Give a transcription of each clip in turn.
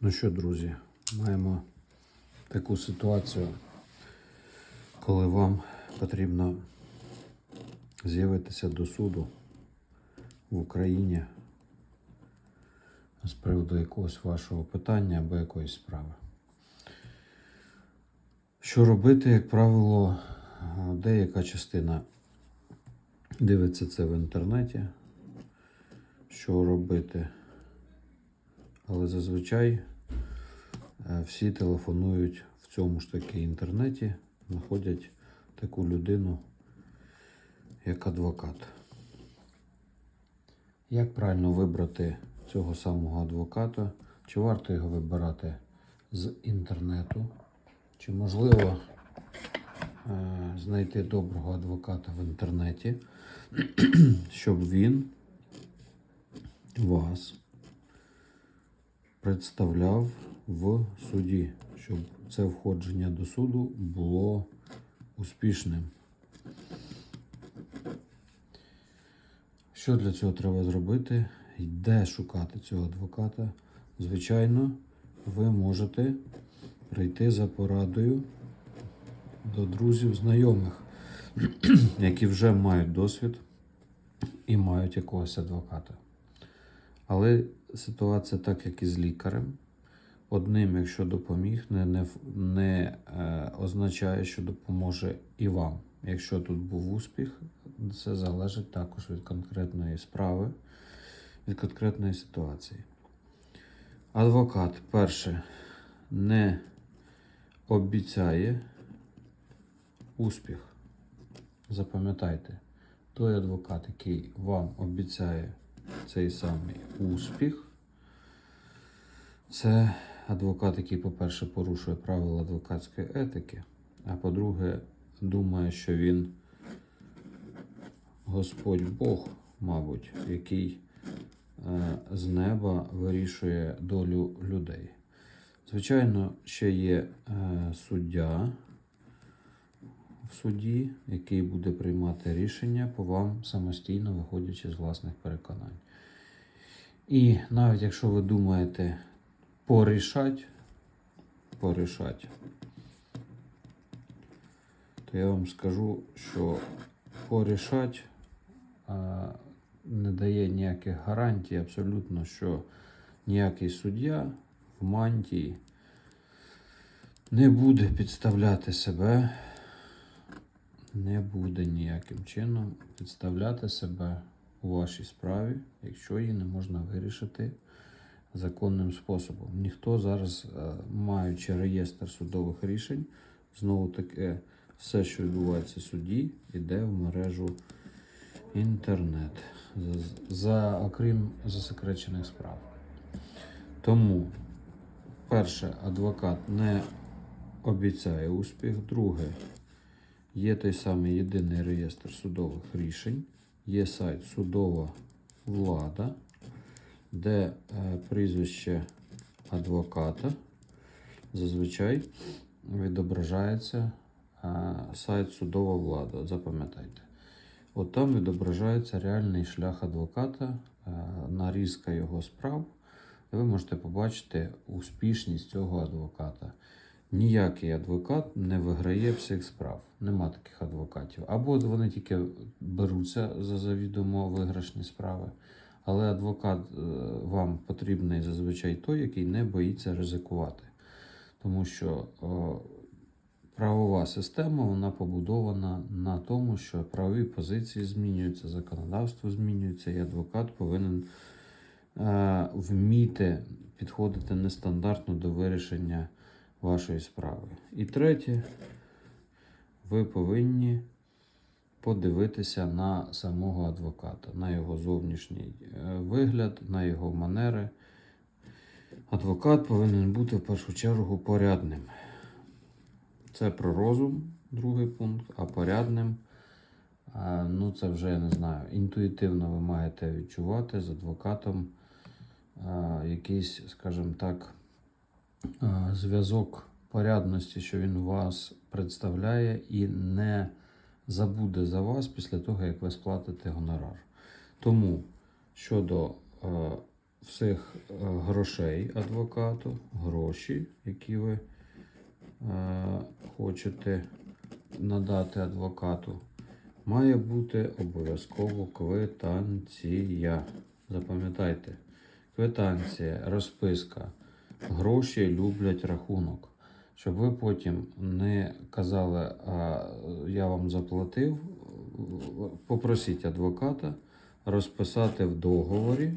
Ну що, друзі, маємо таку ситуацію, коли вам потрібно з'явитися до суду в Україні з приводу якогось вашого питання або якоїсь справи. Що робити, як правило, деяка частина дивиться це в інтернеті. Що робити? Але зазвичай е, всі телефонують в цьому ж таки інтернеті, знаходять таку людину, як адвокат. Як правильно вибрати цього самого адвоката? Чи варто його вибирати з інтернету? Чи можливо е, знайти доброго адвоката в інтернеті, щоб він вас представляв в суді, щоб це входження до суду було успішним. Що для цього треба зробити? Де шукати цього адвоката? Звичайно, ви можете прийти за порадою до друзів, знайомих, які вже мають досвід і мають якогось адвоката. Але ситуація так, як і з лікарем. Одним, якщо допоміг, не, не, не е, означає, що допоможе і вам. Якщо тут був успіх, це залежить також від конкретної справи, від конкретної ситуації. Адвокат, перше, не обіцяє успіх. Запам'ятайте, той адвокат, який вам обіцяє цей самий успіх, це адвокат, який, по-перше, порушує правила адвокатської етики, а по-друге, думає, що він Господь Бог, мабуть, який е, з неба вирішує долю людей. Звичайно, ще є е, суддя в суді, який буде приймати рішення по вам самостійно, виходячи з власних переконань. І навіть якщо ви думаєте порішать, порішать, то я вам скажу, що порішать не дає ніяких гарантій абсолютно, що ніякий суддя в мантії не буде підставляти себе, не буде ніяким чином підставляти себе у вашій справі, якщо її не можна вирішити законним способом. Ніхто зараз, е, маючи реєстр судових рішень, знову таки все, що відбувається в суді, йде в мережу інтернет, за, за, окрім засекречених справ. Тому, перше, адвокат не обіцяє успіх. Друге, є той самий єдиний реєстр судових рішень, є сайт Судова влада, де е, прізвище адвоката зазвичай відображається е, сайт Судова влада. Запам'ятайте. От там відображається реальний шлях адвоката, е, нарізка його справ. Ви можете побачити успішність цього адвоката. Ніякий адвокат не виграє всіх справ. Нема таких адвокатів. Або вони тільки беруться за завідомо виграшні справи. Але адвокат е, вам потрібний зазвичай той, який не боїться ризикувати. Тому що е, правова система вона побудована на тому, що правові позиції змінюються, законодавство змінюється, і адвокат повинен е, вміти підходити нестандартно до вирішення вашої справи. І третє, ви повинні подивитися на самого адвоката, на його зовнішній е, вигляд, на його манери. Адвокат повинен бути в першу чергу порядним. Це про розум, другий пункт, а порядним. е, Ну, це вже я не знаю. Інтуїтивно ви маєте відчувати з адвокатом е, якийсь, скажімо так, зв'язок порядності, що він вас представляє і не забуде за вас після того, як ви сплатите гонорар. Тому щодо е, всіх е, грошей адвокату, гроші, які ви е, хочете надати адвокату, має бути обов'язково квитанція. Запам'ятайте, квитанція, розписка. Гроші люблять рахунок. Щоб ви потім не казали, а я вам заплатив, попросіть адвоката розписати в договорі.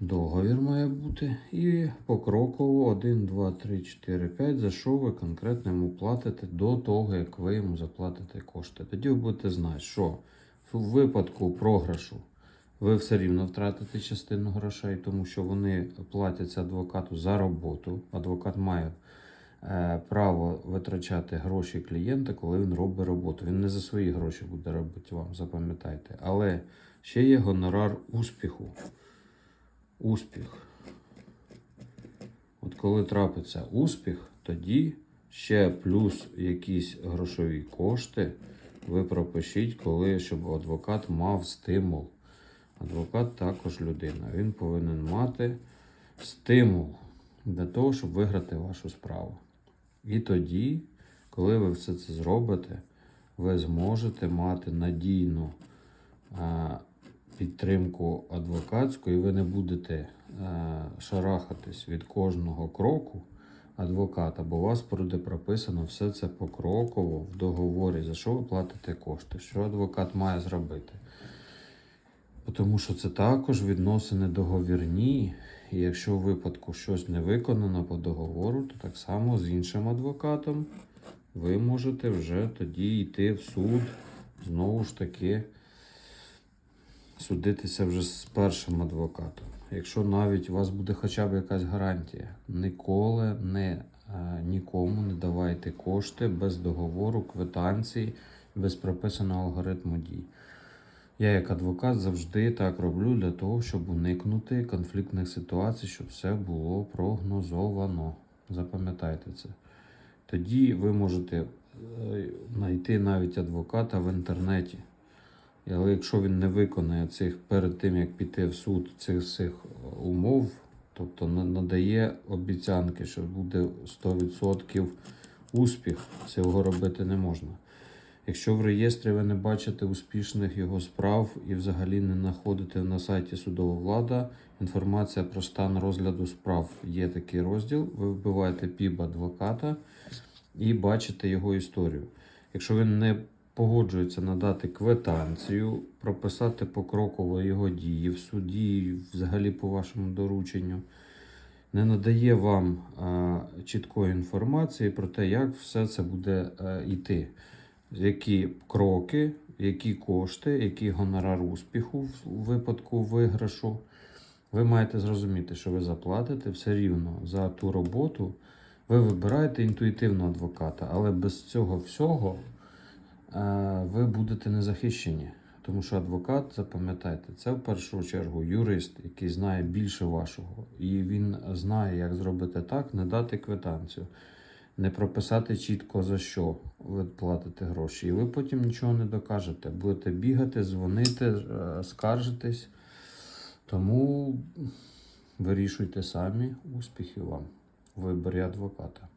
Договір має бути. І покроково 1, 2, 3, 4, 5, за що ви конкретно йому платите до того, як ви йому заплатите кошти. Тоді ви будете знати, що в випадку програшу ви все рівно втратите частину грошей, тому що вони платяться адвокату за роботу. Адвокат має е, право витрачати гроші клієнта, коли він робить роботу. Він не за свої гроші буде робити вам, запам'ятайте. Але ще є гонорар успіху. Успіх. От коли трапиться успіх, тоді ще плюс якісь грошові кошти ви пропишіть, коли щоб адвокат мав стимул. Адвокат також людина. Він повинен мати стимул для того, щоб виграти вашу справу. І тоді, коли ви все це зробите, ви зможете мати надійну підтримку адвокатську, і ви не будете шарахатись від кожного кроку адвоката, бо у вас буде прописано все це покроково в договорі, за що ви платите кошти, що адвокат має зробити. Тому що це також відносини договірні, і якщо в випадку щось не виконано по договору, то так само з іншим адвокатом ви можете вже тоді йти в суд, знову ж таки судитися вже з першим адвокатом. Якщо навіть у вас буде хоча б якась гарантія, ніколи не, е, нікому не давайте кошти без договору, квитанції, без прописаного алгоритму дій. Я, як адвокат, завжди так роблю для того, щоб уникнути конфліктних ситуацій, щоб все було прогнозовано. Запам'ятайте це. Тоді ви можете е, знайти навіть адвоката в інтернеті. Але якщо він не виконає цих перед тим, як піти в суд цих всіх умов, тобто на- надає обіцянки, що буде 100% успіх, цього робити не можна. Якщо в реєстрі ви не бачите успішних його справ і взагалі не знаходите на сайті судова влада, інформація про стан розгляду справ є такий розділ. Ви вбиваєте піб адвоката і бачите його історію. Якщо він не погоджується надати квитанцію, прописати покроково його дії в суді, взагалі по вашому дорученню, не надає вам а, чіткої інформації про те, як все це буде а, йти. Які кроки, які кошти, який гонорар успіху в випадку виграшу. Ви маєте зрозуміти, що ви заплатите все рівно за ту роботу. Ви вибираєте інтуїтивно адвоката, але без цього всього е, ви будете незахищені. Тому що адвокат, запам'ятайте, це в першу чергу юрист, який знає більше вашого. І він знає, як зробити так, не дати квитанцію, не прописати чітко за що ви платите гроші. І ви потім нічого не докажете. Будете бігати, дзвонити, е, скаржитись. Тому вирішуйте самі успіхів вам виборі адвоката.